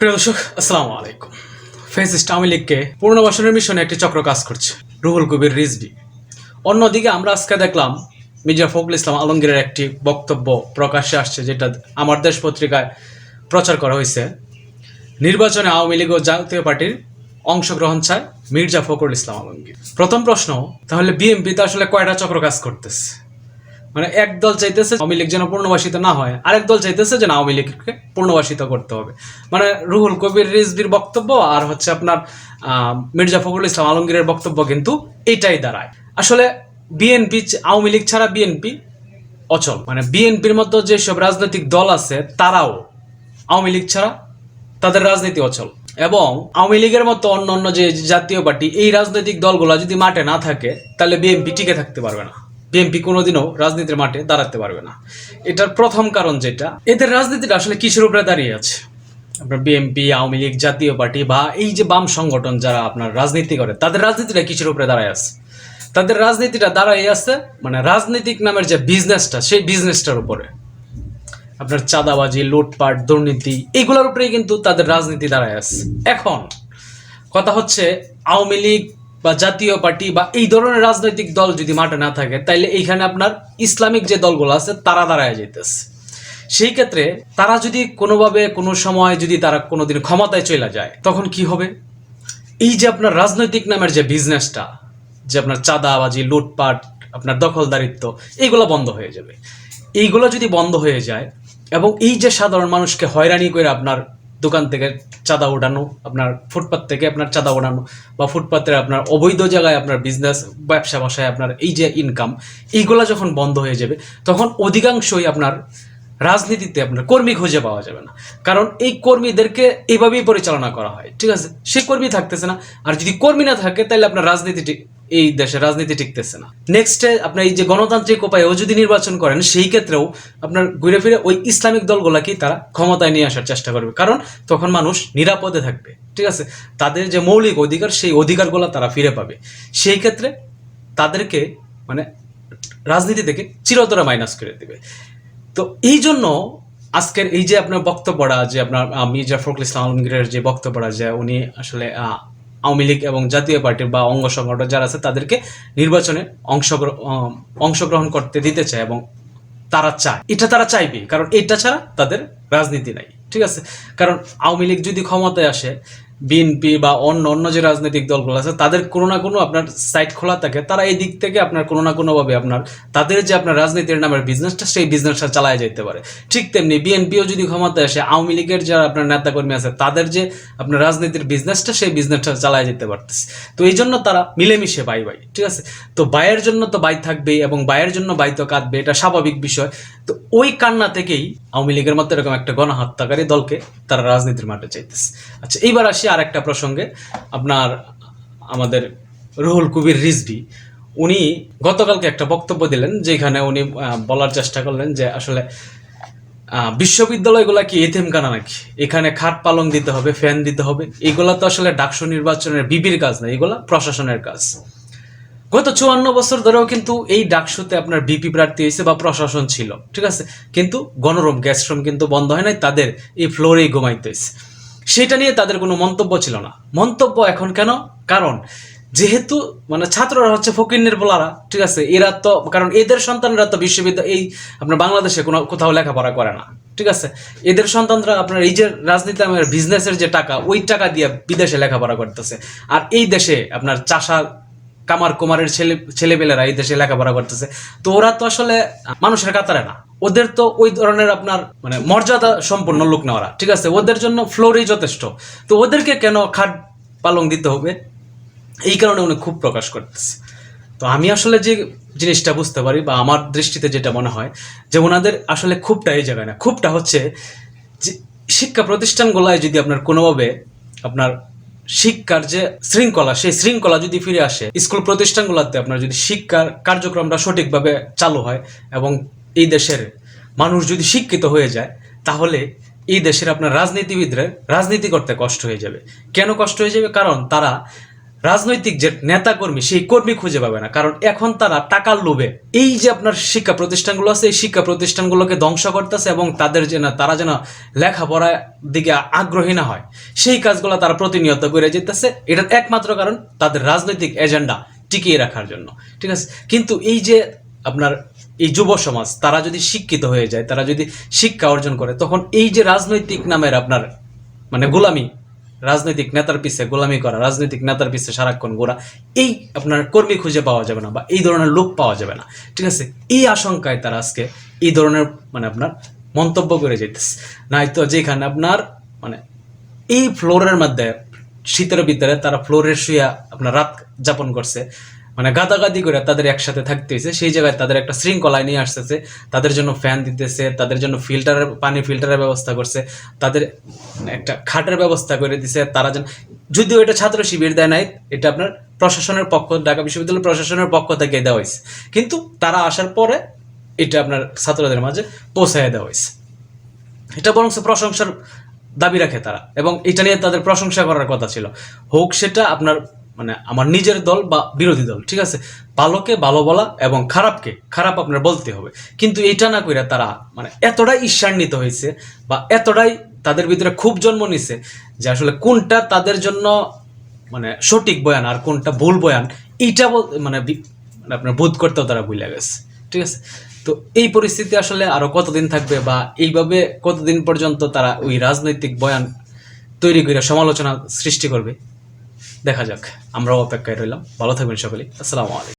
প্রিয় দর্শক, আসসালামু আলাইকুম। ফেসিস্ট আওয়ামী লীগকে পুনর্বাসনের মিশনে একটি চক্র কাজ করছে, রুহুল কবির রিজবি অন্যদিকে আমরা আজকে দেখলাম, মির্জা ফখরুল ইসলাম আলমগীরের একটি বক্তব্য প্রকাশ্যে আসছে, যেটা আমার দেশ পত্রিকায় প্রচার করা হয়েছে। নির্বাচনে আওয়ামী লীগ ও জাতীয় পার্টির অংশগ্রহণ চায় মির্জা ফখরুল ইসলাম আলমগীর। প্রথম প্রশ্ন, তাহলে বিএনপিতে আসলে কয়টা চক্র কাজ করতেছে? মানে এক দল চাইতেছে আওয়ামী লীগ যেন পূর্ণবাসিত না হয়, আরেক দল চাইতেছে যেন আওয়ামী লীগকে পূর্ণবাসিত করতে হবে। মানে রুহুল কবির রিজবির বক্তব্য আর হচ্ছে আপনার মির্জা ফখরুল ইসলাম আলমগীরের বক্তব্য কিন্তু এইটাই দাঁড়ায়। আসলে বিএনপি আওয়ামী লীগ ছাড়া বিএনপি অচল। মানে বিএনপির মতো যেসব রাজনৈতিক দল আছে, তারাও আওয়ামী লীগ ছাড়া তাদের রাজনীতি অচল। এবং আওয়ামী লীগের মতো অন্য অন্য যে জাতীয় পার্টি, এই রাজনৈতিক দলগুলো যদি মাঠে না থাকে, তাহলে বিএনপি টিকে থাকতে পারবে না। বিএনপি কোনোদিনও রাজনীতির মাঠে দাঁড়াতে পারবে না। এটার প্রথম কারণ যেটা, এদের রাজনীতিটা আসলে কিসের উপরে দাঁড়িয়ে আছে? আপনার বিএনপি, আওয়ামী লীগ, জাতীয় পার্টি বা এই যে বাম সংগঠন যারা আপনার রাজনীতি করে, তাদের রাজনীতিটা কিসের উপরে দাঁড়ায় আছে? তাদের রাজনীতিটা দাঁড়াই আছে মানে রাজনৈতিক নামের যে বিজনেসটা সেই বিজনেসটার উপরে। আপনার চাঁদাবাজি, লুটপাট, দুর্নীতি, এগুলোর উপরেই কিন্তু তাদের রাজনীতি দাঁড়ায় আছে। এখন কথা হচ্ছে, আওয়ামী লীগ বা জাতীয় পার্টি বা এই ধরনের রাজনৈতিক দল যদি মাঠে না থাকে, তাইলে এইখানে আপনার ইসলামিক যে দলগুলো আছে, তারা দাঁড়ায় যেতেছে সেই ক্ষেত্রে তারা যদি কোনোভাবে, কোনো সময় যদি তারা কোনোদিন ক্ষমতায় চলে যায়, তখন কি হবে? এই যে আপনার রাজনৈতিক নামের যে বিজনেসটা যে আপনার চাঁদাবাজি, লুটপাট, আপনার দখলদারিত্ব, এইগুলো বন্ধ হয়ে যাবে। এইগুলো যদি বন্ধ হয়ে যায়, এবং এই যে সাধারণ মানুষকে হয়রানি করে আপনার দোকান থেকে চাঁদা ওঠানো, আপনার ফুটপাত থেকে আপনার চাঁদা ওঠানো বা ফুটপাতের আপনার অবৈধ জায়গায় আপনার বিজনেস ব্যবসা বাসায় আপনার এই যে ইনকাম এইগুলা যখন বন্ধ হয়ে যাবে, তখন অধিকাংশই আপনার রাজনীতিতে আপনার কর্মী খুঁজে পাওয়া যাবে না। কারণ এই কর্মীদেরকে এইভাবেই পরিচালনা করা হয়, ঠিক আছে? সে কর্মী থাকতেছে না। আর যদি কর্মী না থাকে, তাহলে আপনার রাজনীতি এই দেশে রাজনীতি টিকতেছে না। নেক্সটে আপনার এই যে গণতান্ত্রিক উপায়েও যদি নির্বাচন করেন, সেই ক্ষেত্রেও আপনার ঘুরে ফিরে ওই ইসলামিক দলগুলাকেই তারা ক্ষমতায় নিয়ে আসার চেষ্টা করবে। কারণ তখন মানুষ নিরাপদে থাকবে, ঠিক আছে? তাদের যে মৌলিক অধিকার, সেই অধিকারগুলো তারা ফিরে পাবে। সেই ক্ষেত্রে তাদেরকে মানে রাজনীতি থেকে চিরতরে মাইনাস করে দেবে। তো এই জন্য আজকের এই যে আপনার বক্তব্যটা, যে আপনার মির্জা ফখরুল ইসলাম আলমগীরের যে বক্তব্যটা, যে উনি আসলে আওয়ামী লীগ এবং জাতীয় পার্টির বা অঙ্গ সংগঠন যারা আছে, তাদেরকে নির্বাচনে অংশগ্রহণ করতে দিতে চায় এবং তারা চায়। এটা তারা চাইবে কারণ এটা ছাড়া তাদের রাজনীতি নাই। ঠিক আছে? কারণ আওয়ামী লীগ যদি ক্ষমতায় আসে বিএনপি বা অন্য অন্য যে রাজনৈতিক দলগুলো আছে, তাদের কোনো না কোনো আপনার সাইট খোলা থাকে। তারা এই দিক থেকে আপনার কোনো না কোনোভাবে আপনার, তাদের যে আপনার রাজনীতির নামের বিজনেসটা সেই বিজনেসটা চালায় যেতে পারে। ঠিক তেমনি বিএনপিও যদি ক্ষমতায় আসে, আওয়ামী লীগের যারা আপনার নেতাকর্মী আছে, তাদের যে আপনার রাজনীতির বিজনেসটা সেই বিজনেসটা চালায় যেতে পারতেছে। তো এই জন্য তারা মিলেমিশে বাই বাই, ঠিক আছে? তো বাইয়ের জন্য তো বাই থাকবেই এবং বাইয়ের জন্য বাই তো কাঁদবে, এটা স্বাভাবিক বিষয়। তো ওই কান্না থেকেই আওয়ামী লীগের মতো এরকম একটা গণহত্যাকারী দলকে তারা রাজনীতির মাঠে চাইতেছে। আচ্ছা এইবার আসি আর একটা প্রসঙ্গে আপনার, আমাদের রুহুল কবির রিজভি। উনি গতকালকে একটা বক্তব্য দিলেন যেখানে উনি বলার চেষ্টা করলেন যে আসলে বিশ্ববিদ্যালয়গুলা কি এতিমখানা নাকি? এখানে খাট পালং দিতে হবে, ফ্যান দিতে হবে। এগুলা তো আসলে ডাকসু নির্বাচনের বিবির কাজ না, এগুলা প্রশাসনের কাজ। গত চুয়ান্ন বছর ধরেও কিন্তু এই ডাকসুতে আপনার বিপি প্রার্থী হয়েছে বা প্রশাসন ছিল, ঠিক আছে? কিন্তু গণরুম, গ্যাস রুম কিন্তু বন্ধ হয় নাই, তাদের এই ফ্লোরেই ঘুমাইতে হয়েছে। সেটা নিয়ে তাদের কোনো মন্তব্য ছিল না। মন্তব্য এখন কেন? কারণ যেহেতু মানে ছাত্ররা হচ্ছে ফকিন্নের বলারা ঠিক আছে? এরা তো, কারণ এদের সন্তানরা তো বিশ্ববিদ্যালয়, এই আপনার বাংলাদেশে কোনো কোথাও লেখাপড়া করে না, ঠিক আছে? এদের সন্তানরা আপনার এই যে রাজনীতি আমার বিজনেসের যে টাকা, ওই টাকা দিয়ে বিদেশে লেখাপড়া করতেছে। আর এই দেশে আপনার চাষা কামার কুমারের ছেলে, ছেলেপেলেরা এই দেশে লেখাপড়া করতেছে। তো ওরা তো আসলে মানুষের কাতারে না। ওদের তো ওই ধরনের আপনার মানে মর্যাদা সম্পন্ন লোক না ওরা, ঠিক আছে? ওদের জন্য ফ্লোরই যথেষ্ট। তো ওদেরকে কেন খাট পালং দিতে হবে? এই কারণে উনি খুব প্রকাশ করতেছে। তো আমি আসলে যে জিনিসটা বুঝতে পারি বা আমার দৃষ্টিতে যেটা মনে হয়, যে ওনাদের আসলে খুবটা এই জায়গায় না, খুবটা হচ্ছে যে শিক্ষা প্রতিষ্ঠানগুলায় যদি আপনার কোনোভাবে আপনার শিক্ষার যে শৃঙ্খলা, সেই শৃঙ্খলা যদি ফিরে আসে, স্কুল প্রতিষ্ঠানগুলোতে আপনার যদি শিক্ষার কার্যক্রমটা সঠিকভাবে চালু হয় এবং এই দেশের মানুষ যদি শিক্ষিত হয়ে যায়, তাহলে এই দেশের আপনার রাজনীতিবিদরা রাজনীতি করতে কষ্ট হয়ে যাবে। কেন কষ্ট হয়ে যাবে? কারণ তারা রাজনৈতিক যে নেতা কর্মী সেই কর্মী খুঁজে পাবে না। কারণ এখন তারা টাকার লোভে, এই যে আপনার শিক্ষা প্রতিষ্ঠানগুলো আছে, এই শিক্ষা প্রতিষ্ঠানগুলোকে ধ্বংস করতেছে এবং তাদের যেন, তারা যেন লেখাপড়ার দিকে আগ্রহী না হয়, সেই কাজগুলো তারা প্রতিনিয়ত করে যেতেছে। এটার একমাত্র কারণ তাদের রাজনৈতিক এজেন্ডা টিকিয়ে রাখার জন্য। ঠিক আছে? কিন্তু এই যে আপনার এই যুব সমাজ, তারা যদি শিক্ষিত হয়ে যায়, তারা যদি শিক্ষা অর্জন করে, তখন এই যে রাজনৈতিক নামের আপনার মানে গোলামি, রাজনৈতিক নেতার পিছে গোলামি করা, রাজনৈতিক নেতার পিছে সারাক্ষণ গোড়া, এই আপনার কর্মী খুঁজে পাওয়া যাবে না বা এই ধরনের লোক পাওয়া যাবে না। ঠিক আছে? এই আশঙ্কায় তারা আজকে এই ধরনের মানে আপনার মন্তব্য করে যেতেছে নয়তো যেখানে আপনার মানে এই ফ্লোরের মধ্যে, শীতের ভিতরে তারা ফ্লোরে শুয়া আপনার রাত যাপন করছে। মানে গাদাগাদি করে তাদের একসাথে থাকতে হয়েছে। সেই জায়গায় তাদের একটা শৃঙ্খলায় নিয়ে আসতেছে। তাদের জন্য ফ্যান দিতেছে, তাদের জন্য ফিল্টারের পানি ফিল্টারের ব্যবস্থা করছে। তাদের একটা খাটের ব্যবস্থা করে দিছে। তারা যেন যদিও এটা ছাত্র শিবির দেয় নাই, এটা আপনার প্রশাসনের পক্ষ, ঢাকা বিশ্ববিদ্যালয় প্রশাসনের পক্ষ থেকে দেওয়া হয়েছে। কিন্তু তারা আসার পরে এটা আপনার ছাত্রদের মাঝে পৌঁছায় দেওয়া হয়েছে। এটা বরং প্রশংসার দাবি রাখে তারা। এবং এটা নিয়ে তাদের প্রশংসা করার কথা ছিল। হোক সেটা আপনার মানে আমার নিজের দল বা বিরোধী দল, ঠিক আছে? ভালোকে ভালো বলা এবং খারাপকে খারাপ আপনার বলতে হবে। কিন্তু এটা না কইরা তারা মানে এতটাই ঈর্ষান্বিত হয়েছে বা এতটাই তাদের ভিতরে খুব জন্ম নিছে যে আসলে কোনটা তাদের জন্য মানে সঠিক বয়ান আর কোনটা ভুল বয়ান, এইটা মানে মানে আপনার বোধ করতেও তারা ভুলে গেছে, ঠিক আছে? তো এই পরিস্থিতি আসলে আরও কতদিন থাকবে বা এইভাবে কতদিন পর্যন্ত তারা ওই রাজনৈতিক বয়ান তৈরি করে সমালোচনা সৃষ্টি করবে? দেখা যাক আমরাও অপেক্ষায় রইলাম। ভালো থাকবেন সকলে আসসালামু আলাইকুম।